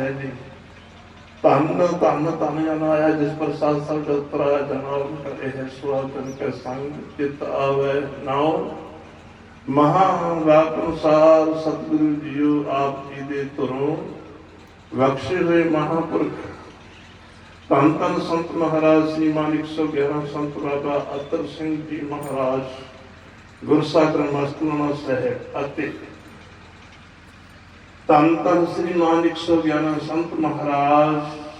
ਹੈ ਜੀ। ਧੰਨ ਧੰਨ ਧੰਨ ਜਨ ਜਿਸ ਪਰ ਸਾਧ ਸੰਗਤ ਪ੍ਰਾਇਆ ਜਨਮ ਕਰੇ ਹੈ ਸੁਆਗਨ ਕੇ ਸੰਗ ਚਿਤ ਆਵੇ ਨਾਉ। ਮਹਾ ਵਾਕ ਅਨੁਸਾਰ ਸਤਿਗੁਰੂ ਜੀਓ ਆਪ ਜੀ ਦੇ ਤੁਰੋਂ ਬਖਸ਼ੇ ਹੋਏ ਮਹਾਪੁਰਖ। ਧੰਨ ਧੰਨ ਸੰਤ ਮਹਾਰਾਜ ਸ੍ਰੀ ਮਾਨ 111 ਸੰਤ ਬਾਬਾ ਅਤਰ ਸਿੰਘ ਜੀ ਮਹਾਰਾਜ ਗੁਰਸਾਗਰ ਮਸਤੂਨਾ ਸਾਹਿਬ ਅਤੇ ਧੰਨ ਧੰਨ ਸ੍ਰੀ ਮਾਨ 111 ਸੰਤ ਮਹਾਰਾਜ,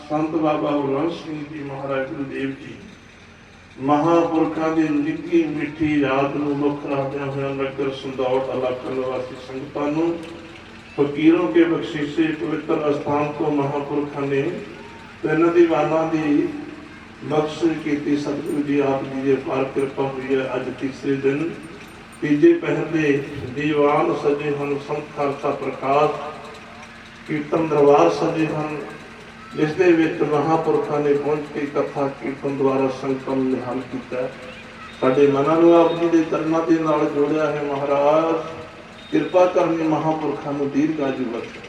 ਸੰਤ ਬਾਬਾ ਬਲਵੰਤ ਸਿੰਘ ਜੀ ਮਹਾਰਾਜ ਗੁਰਦੇਵ ਜੀ, ਮਹਾਪੁਰਖਾਂ ਦੀ ਨਿੱਘੀ ਮਿੱਠੀ ਯਾਦ ਨੂੰ ਮੁੱਖ ਰੱਖਦਿਆਂ ਹੋਇਆਂ ਨਗਰ ਸੰਦੌੜ ਇਲਾਕਾ ਨਿਵਾਸੀ ਸੰਗਤਾਂ ਨੂੰ ਫਕੀਰੋਂ ਕੇ ਬਖਸ਼ਿਸ਼ੇ ਪਵਿੱਤਰ ਅਸਥਾਨ ਤੋਂ ਮਹਾਪੁਰਖਾਂ ਨੇ ਤਿੰਨ ਦੀਵਾਨਾਂ ਦੀ ਬਖਸ਼ਿਸ਼ ਕੀਤੀ। ਸਤਿਗੁਰੂ ਜੀ ਆਪ ਜੀ ਦੇ ਪਾਰ ਕਿਰਪਾ ਹੋਈ ਹੈ। ਅੱਜ ਤੀਸਰੇ ਦਿਨ ਤੀਜੇ ਪਹਿਰ ਦੇ ਦੀਵਾਨ ਸਜੇ ਹਨ ਸੰਤ ਖਾਲਸਾ ਪ੍ਰਕਾਸ਼। ਕੀਰਤਨ ਦਰਬਾਰ ਸਜੇ ਹਨ, ਜਿਸ ਦੇ ਵਿੱਚ ਮਹਾਪੁਰਖਾਂ ਨੇ ਪਹੁੰਚ ਕੇ ਕਥਾ ਕੀਰਤਨ ਦੁਆਰਾ ਸੰਗਤਾਂ ਨੂੰ ਨਿਹਾਲ ਕੀਤਾ ਸਾਡੇ ਮਨਾਂ ਨੂੰ ਆਪ ਜੀ ਦੇ ਚਰਨਾਂ ਦੇ ਨਾਲ ਜੋੜਿਆ ਹੈ ਮਹਾਰਾਜ। ਕਿਰਪਾ ਕਰਨੀ ਮਹਾਪੁਰਖਾਂ ਨੂੰ ਦੀਰਘਾਯੂ ਬਖਸ਼ੇ।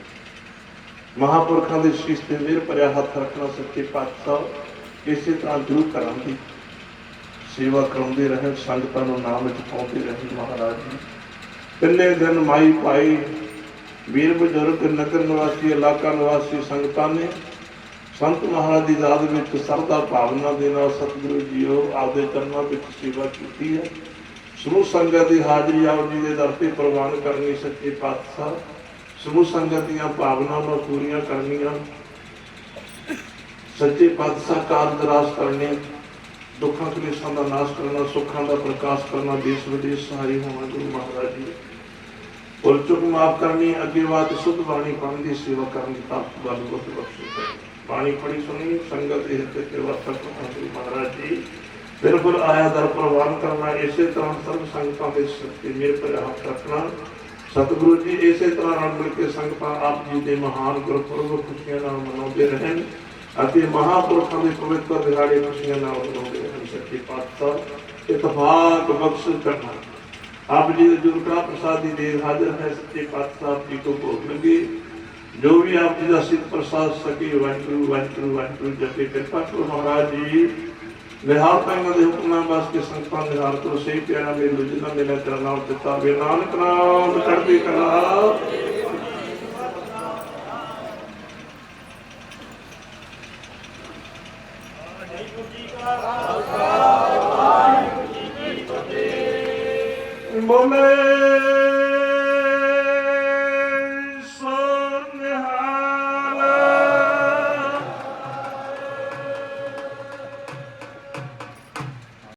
ਮਹਾਪੁਰਖਾਂ ਦੇ ਸ਼ੀਸ਼ ਤੇ ਮਿਹਰ ਭਰਿਆ ਹੱਥ ਰੱਖਣਾ ਸੱਚੇ ਪਾਤਸ਼ਾਹ, ਇਸੇ ਤਰ੍ਹਾਂ ਗੁਰੂ ਕਰਾਂਗੇ। ਸੇਵਾ ਕਰਾਉਂਦੇ ਰਹਿਣ ਸੰਗਤਾਂ ਨੂੰ ਨਾਮ ਵਿੱਚ ਪਾਉਂਦੇ ਰਹੇ ਮਹਾਰਾਜ ਜੀ। ਤਿੰਨੇ ਦਿਨ ਮਾਈ ਪਾਈ ਵੀਰ ਬਜ਼ੁਰਗ ਨਗਰ ਨਿਵਾਸੀ, ਇਲਾਕਾ ਨਿਵਾਸੀ ਸੰਗਤਾਂ ਨੇ ਸੰਤ ਮਹਾਰਾਜ ਦੀ ਯਾਦ ਵਿੱਚ ਸਰਦਾ ਭਾਵਨਾ ਦੇ ਨਾਲ ਸਤਿਗੁਰੂ ਜੀਓ ਆਪਦੇ ਚਰਨਾਂ ਵਿੱਚ ਸੇਵਾ ਕੀਤੀ ਹੈ। ਸਮੂਹ ਸੰਗਤ ਦੀ ਹਾਜ਼ਰੀ ਆਪ ਜੀ ਦੇ ਦਰ ਤੇ ਪ੍ਰਵਾਨ ਕਰਨੀ ਸੱਚੇ ਪਾਤਸ਼ਾਹ। ਸਮੂਹ ਸੰਗਤ ਦੀਆਂ ਭਾਵਨਾਵਾਂ ਪੂਰੀਆਂ ਕਰਨੀਆਂ। ਸੱਚੇ ਪਾਤਸ਼ਾਹ ਕਾਰਜ ਰਾਸ ਕਰਨੇ, ਦੁੱਖਾਂ ਕਲੇਸ਼ਾਂ ਦਾ ਨਾਸ਼ ਕਰਨਾ, ਸੁੱਖਾਂ ਦਾ ਪ੍ਰਕਾਸ਼ ਕਰਨਾ ਦੇਸ਼ ਵਿਦੇਸ਼ ਸਹਾਈ ਹੋਣਾ ਗੁਰੂ ਮਹਾਰਾਜ ਜੀ। ਔਰ ਚੁੱਕ ਮਾਫ ਕਰਨੀ, ਅੱਗੇ ਬਾਤ ਸੁਧ ਬਾਣੀ ਪੜ੍ਹਨ ਦੀ ਸੇਵਾ ਕਰਨ ਦੀ ਤਾਕਤ ਵੱਲ ਬਹੁਤ ਬਖਸ਼ੇ ਬਾਣੀ ਪੜੀ ਸੁਣੀ, ਸੰਗਤ ਇਹ ਤੇ ਵਰਤਕ ਗੁਰੂ ਮਹਾਰਾਜ ਜੀ। ਬਿਲਕੁਲ ਆਇਆ ਦਰ ਪ੍ਰਵਾਨ ਕਰਨਾ, ਇਸੇ ਤਰ੍ਹਾਂ ਸਰਬ ਸੰਗਤਾਂ ਦੇ ਸਿਰ ਮੇਰੇ ਪਰ ਹੱਥ ਰੱਖਣਾ। ਸਤਿਗੁਰੂ ਜੀ, ਇਸੇ ਤਰ੍ਹਾਂ ਨਾਲ ਮਿਲ ਕੇ ਸੰਗਤਾਂ ਆਪ ਜੀ ਦੇ ਮਹਾਨ ਗੁਰਪੁਰਬ ਖੁਸ਼ੀਆਂ ਨਾਲ ਮਨਾਉਂਦੇ ਰਹਿਣ ਅਤੇ ਮਹਾਪੁਰਖਾਂ ਦੇ ਪਵਿੱਤਰ ਦਿਹਾੜੇ ਖੁਸ਼ੀਆਂ ਨਾਲ ਮਨਾਉਂਦੇ ਰਹਿਣ, ਸੱਚੇ ਪਾਤਸ਼ਾਹ ਇਤਫਾਕ ਬਖਸ਼ ਕਰਨਾ। ਆਪ ਜੀ ਦੇ ਜੁਰਕਾ ਪ੍ਰਸਾਦ ਦੀ ਦੇਰ ਹਾਜ਼ਰ ਹੈ, ਸੱਚੇ ਪਾਤਸ਼ਾਹ ਆਪ ਜੀ ਕੋ ਭੋਗ ਲਗੇ ਜੋ ਵੀ ਆਪ ਜੀ ਦਾ ਸਿੱਧ ਪ੍ਰਸਾਦ ਸਕੇ, ਵਾਹਿਗੁਰੂ ਵਾਹਿਗੁਰੂ ਵਾਹਿਗੁਰੂ, ਜਪੇ ਕਿਰਪਾ ਕਰੋ ਮਹਾਰਾਜ ਜੀ। ਨਿਹਾਲ ਪੈਣਾ ਦੇ ਹੁਕਮਾਂ ਵਾਸਤੇ ਸੰਤਾਂ ਨਿਹਾਲ ਕਰੋ ਸਹੀ ਪਿਆਰਾ ਮੇਰੇ ਲੁਜਨਾ ਮੇਰਾ ਚਰਨਾਂ ਉੱਤੇ ਤਾਵੇ ਨਾਨਕ ਨਾਮ ਚੜ੍ਹਦੀ ਕਲਾ। Bombay!